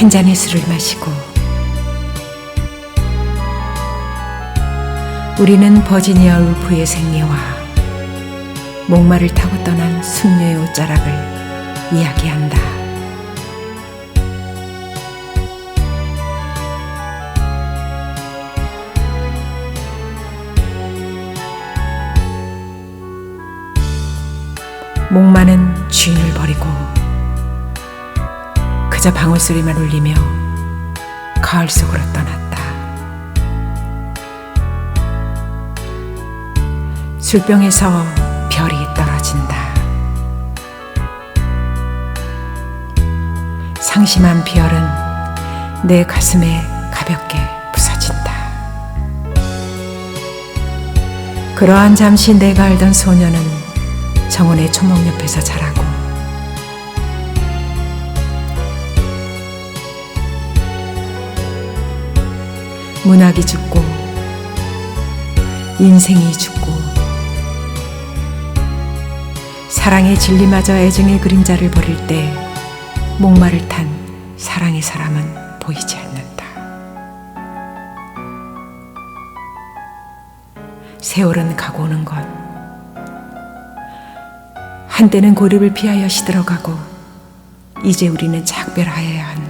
한 잔의 술을 마시고 우리는 버지니아 울프의 생애와 목마를 타고 떠난 숙녀의 옷자락을 이야기한다. 목마는 주인을 버리고 그저 방울소리만 울리며 가을 속으로 떠났다. 술병에서 별이 떨어진다. 상심한 별은 내 가슴에 가볍게 부서진다. 그러한 잠시 내가 알던 소녀는 정원의 초목 옆에서 자라고 문학이 죽고 인생이 죽고 사랑의 진리마저 애증의 그림자를 버릴 때 목마를 탄 사랑의 사람은 보이지 않는다. 세월은 가고 오는 것. 한때는 고립을 피하여 시들어가고 이제 우리는 작별하여야 한다.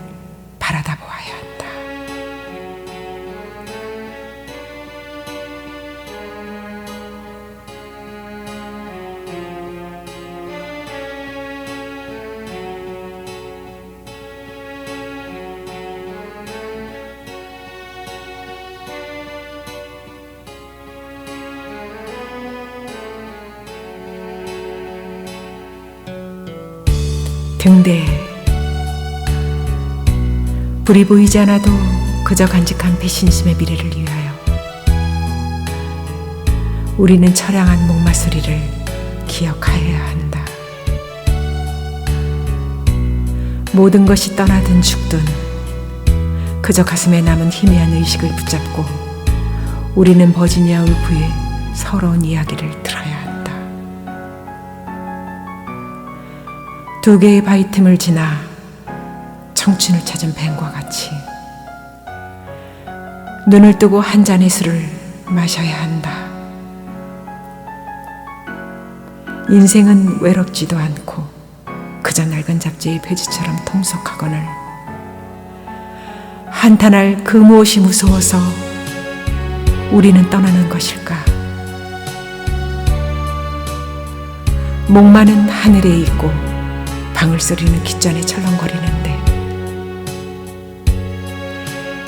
등대에 불이 보이지 않아도 그저 간직한 배신심의 미래를 위하여 우리는 처량한 목마소리를 기억하여야 한다. 모든 것이 떠나든 죽든 그저 가슴에 남은 희미한 의식을 붙잡고 우리는 버지니아 울프의 서러운 이야기를 한다. 두 개의 바위 틈을 지나 청춘을 찾은 뱀과 같이 눈을 뜨고 한 잔의 술을 마셔야 한다. 인생은 외롭지도 않고 그저 낡은 잡지의 페이지처럼 통속하거늘 한탄할 그 무엇이 무서워서 우리는 떠나는 것일까? 목마는 하늘에 있고 방울소리는 귓전에 철렁거리는데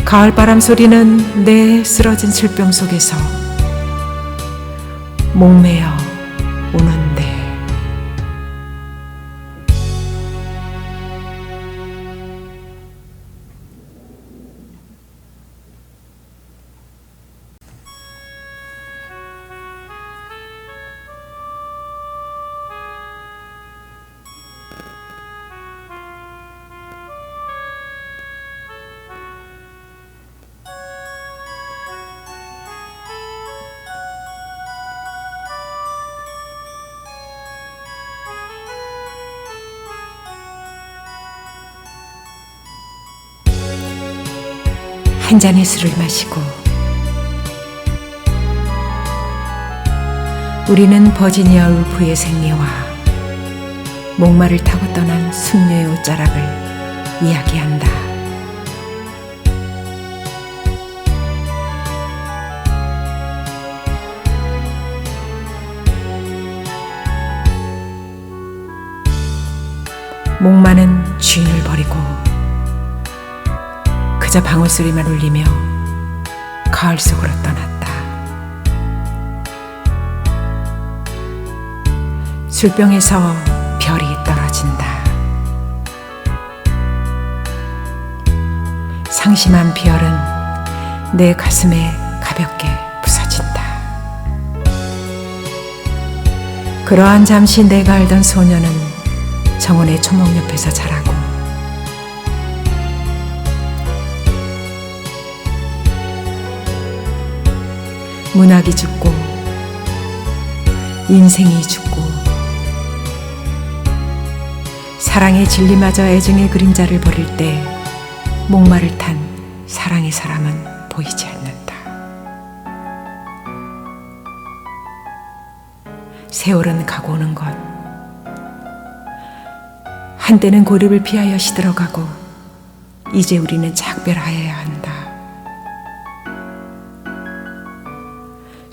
가을바람 소리는 내 쓰러진 술병 속에서 목매어 한 잔의 술을 마시고 우리는 버지니아 울프의 생애와 목마를 타고 떠난 숙녀의 옷자락을 이야기한다. 목마는 주인을 버리고 그저 방울 소리만 울리며 가을 속으로 떠났다. 술병에서 별이 떨어진다. 상심한 별은 내 가슴에 가볍게 부서진다. 그러한 잠시 내가 알던 소녀는 정원의 초목 옆에서 자라고 문학이 죽고 인생이 죽고 사랑의 진리마저 애증의 그림자를 버릴 때 목마를 탄 사랑의 사람은 보이지 않는다. 세월은 가고 오는 것. 한때는 고립을 피하여 시들어가고 이제 우리는 작별하여야 한다.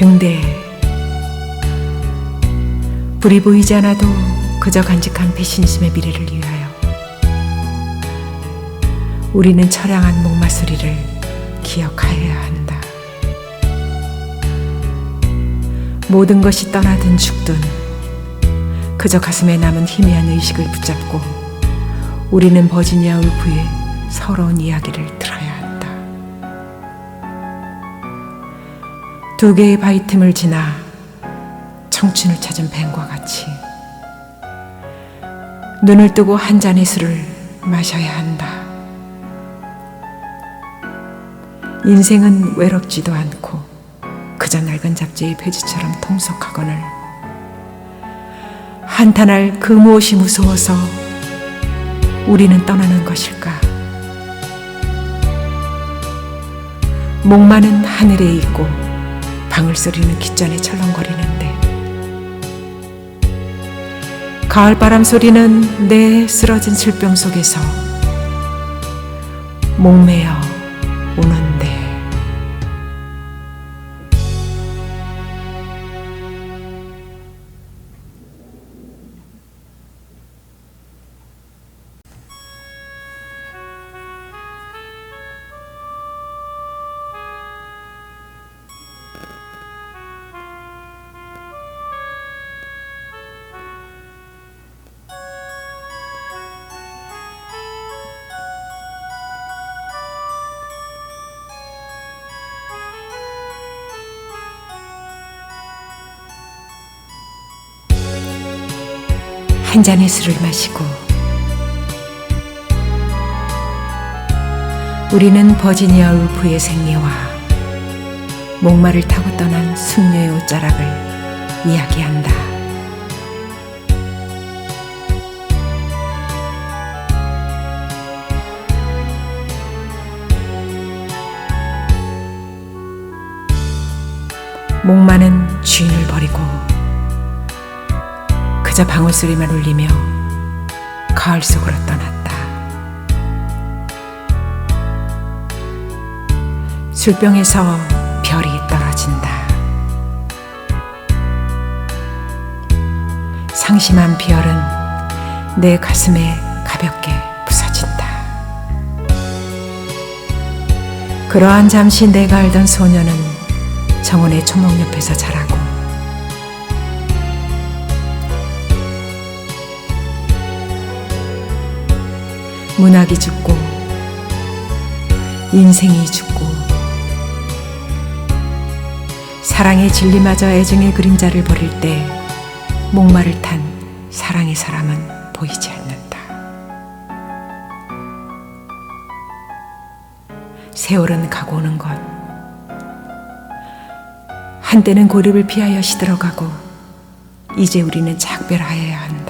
등대 불이 보이지 않아도 그저 간직한 배신심의 미래를 위하여 우리는 처량한 목마소리를 기억하여야 한다. 모든 것이 떠나든 죽든 그저 가슴에 남은 희미한 의식을 붙잡고 우리는 버지니아 울프의 서러운 이야기를 한다. 두 개의 바위 틈을 지나 청춘을 찾은 뱀과 같이 눈을 뜨고 한 잔의 술을 마셔야 한다. 인생은 외롭지도 않고 그저 낡은 잡지의 페이지처럼 통속하거늘 한탄할 그 무엇이 무서워서 우리는 떠나는 것일까? 목마는 하늘에 있고 방울소리는 귓전에 철렁거리는데. 가을바람 소리는 내 쓰러진 슬병 속에서 목매어 우는 한 잔의 술을 마시고 우리는 버지니아 울프의 생애와 목마를 타고 떠난 숙녀의 옷자락을 이야기한다. 목마는 주인을 버리고 그저 방울소리만 울리며 가을 속으로 떠났다. 술병에서 별이 떨어진다. 상심한 별은 내 가슴에 가볍게 부서진다. 그러한 잠시 내가 알던 소녀는 정원의 초목 옆에서 자라고 문학이 죽고 인생이 죽고 사랑의 진리마저 애증의 그림자를 버릴 때 목마를 탄 사랑의 사람은 보이지 않는다. 세월은 가고 오는 것. 한때는 고립을 피하여 시들어가고 이제 우리는 작별하여야 한다.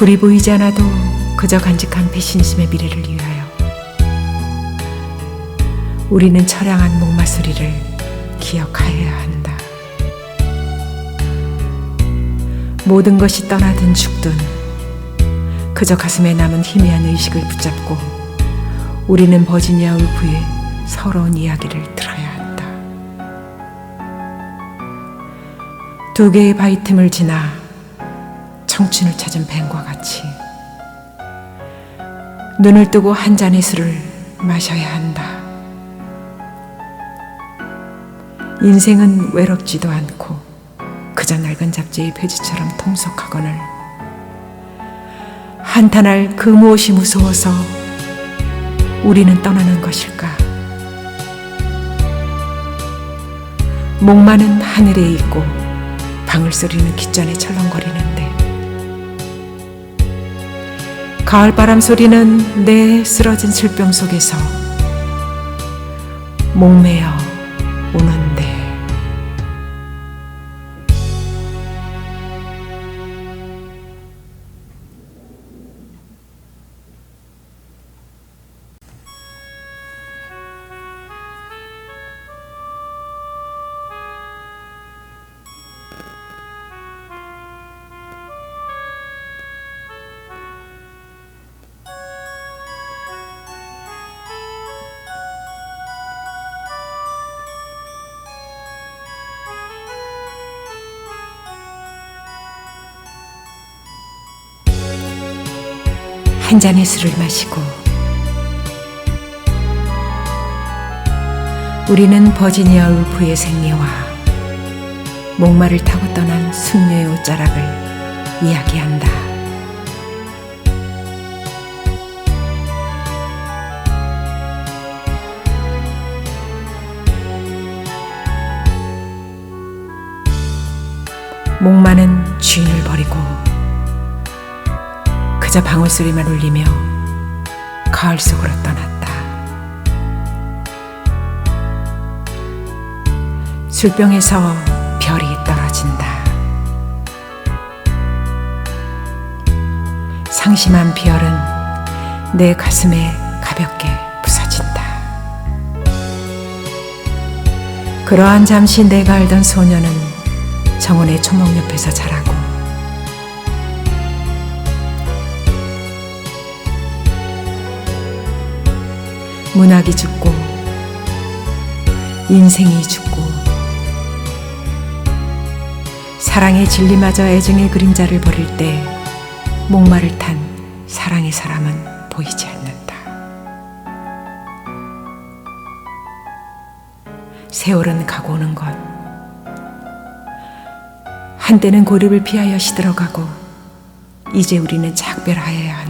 불이 보이지 않아도 그저 간직한 배신심의 미래를 위하여 우리는 처량한 목마소리를 기억하여야 한다. 모든 것이 떠나든 죽든 그저 가슴에 남은 희미한 의식을 붙잡고 우리는 버지니아 울프의 서러운 이야기를 들어야 한다. 두 개의 바위 틈을 지나 청춘을 찾은 뱀과 같이 눈을 뜨고 한 잔의 술을 마셔야 한다. 인생은 외롭지도 않고 그저 낡은 잡지의 페이지처럼 통속하거늘 한탄할 그 무엇이 무서워서 우리는 떠나는 것일까? 목마는 하늘에 있고 방울 소리는 귓전에 철렁거리는데 가을바람 소리는 내 쓰러진 술병 속에서 목매어 우는데 한 잔의 술을 마시고 우리는 버지니아 울프의 생애와 목마를 타고 떠난 숙녀의 옷자락을 이야기한다. 목마는 주인을 버리고 그저 방울 소리만 울리며 가을 속으로 떠났다. 술병에서 별이 떨어진다. 상심한 별은 내 가슴에 가볍게 부서진다. 그러한 잠시 내가 알던 소녀는 정원의 초목 옆에서 자라고 문학이 죽고 인생이 죽고 사랑의 진리마저 애증의 그림자를 버릴 때 목마를 탄 사랑의 사람은 보이지 않는다. 세월은 가고 오는 것. 한때는 고립을 피하여 시들어가고 이제 우리는 작별하여야 한다.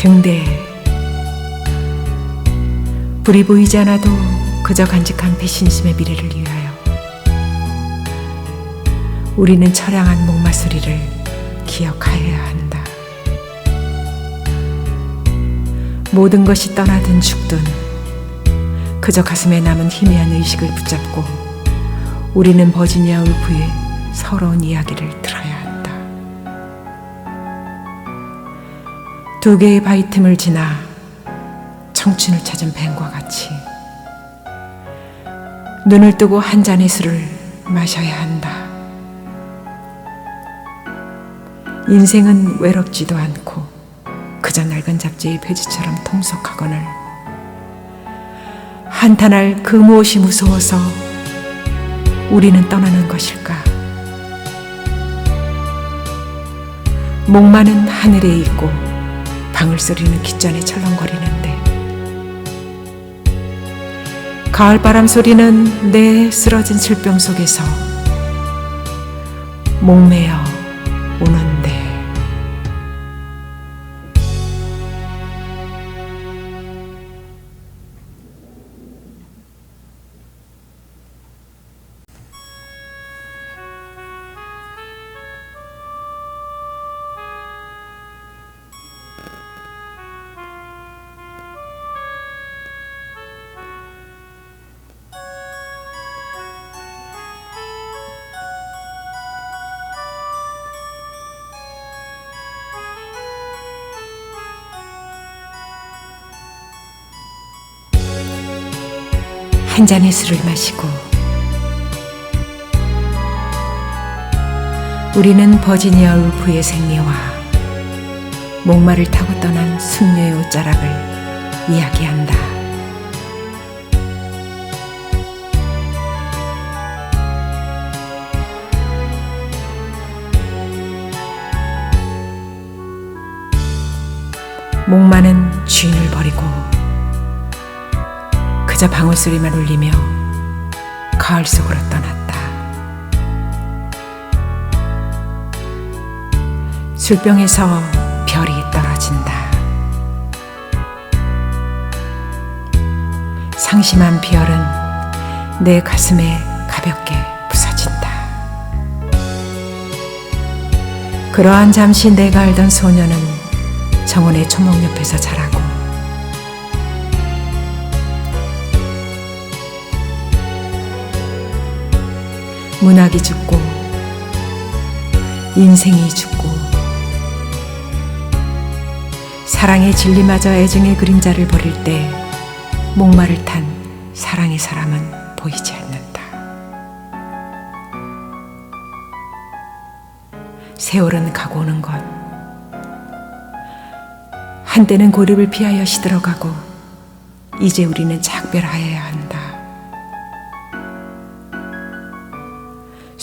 등대에 불이 보이지 않아도 그저 간직한 배신심의 미래를 위하여. 우리는 처량한 목마소리를 기억하여야 한다. 모든 것이 떠나든 죽든 그저 가슴에 남은 희미한 의식을 붙잡고 우리는 버지니아 울프의 서러운 이야기를 들어야 두 개의 바위 틈을 지나 청춘을 찾은 뱀과 같이 눈을 뜨고 한 잔의 술을 마셔야 한다. 인생은 외롭지도 않고 그저 낡은 잡지의 페이지처럼 통속하거늘 한탄할 그 무엇이 무서워서 우리는 떠나는 것일까? 목마는 하늘에 있고 방울소리는 귓전에 철렁거리는데. 가을바람 소리는 내 쓰러진 술병 속에서 목매어 오는 한 잔의 술을 마시고 우리는 버지니아 울프의 생리와 목마를 타고 떠난 숙녀의 옷자락을 이야기한다. 목마는 주인을 버리고 그저 방울 소리만 울리며 가을 속으로 떠났다. 술병에서 별이 떨어진다. 상심한 비열은 내 가슴에 가볍게 부서진다. 그러한 잠시 내가 알던 소녀는 정원의 초목 옆에서 자라고 문학이 죽고 인생이 죽고 사랑의 진리마저 애증의 그림자를 버릴 때 목마를 탄 사랑의 사람은 보이지 않는다. 세월은 가고 오는 것. 한때는 고립을 피하여 시들어가고 이제 우리는 작별하여야 한다.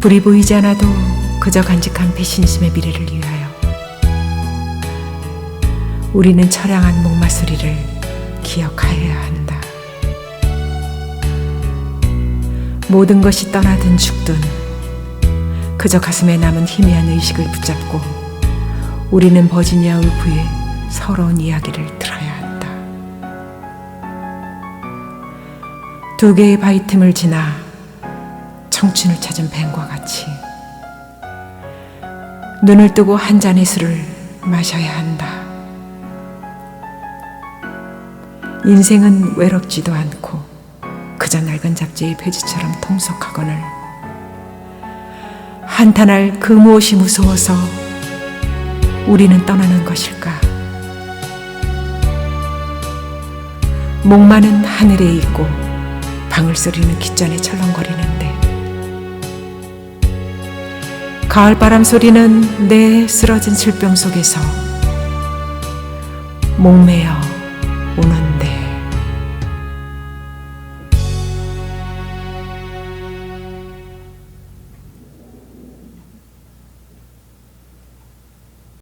불이 보이지 않아도 그저 간직한 배신심의 미래를 위하여 우리는 처량한 목마 소리를 기억하여야 한다. 모든 것이 떠나든 죽든 그저 가슴에 남은 희미한 의식을 붙잡고 우리는 버지니아 울프의 서러운 이야기를 들어야 한다. 두 개의 바위 틈을 지나 청춘을 찾은 뱀과 같이 눈을 뜨고 한 잔의 술을 마셔야 한다. 인생은 외롭지도 않고 그저 낡은 잡지의 페이지처럼 통속하거늘 한탄할 그 무엇이 무서워서 우리는 떠나는 것일까? 목마는 하늘에 있고 방울소리는 귓전에 철렁거리는 가을바람 소리는 내 쓰러진 술병 속에서 목매어 오는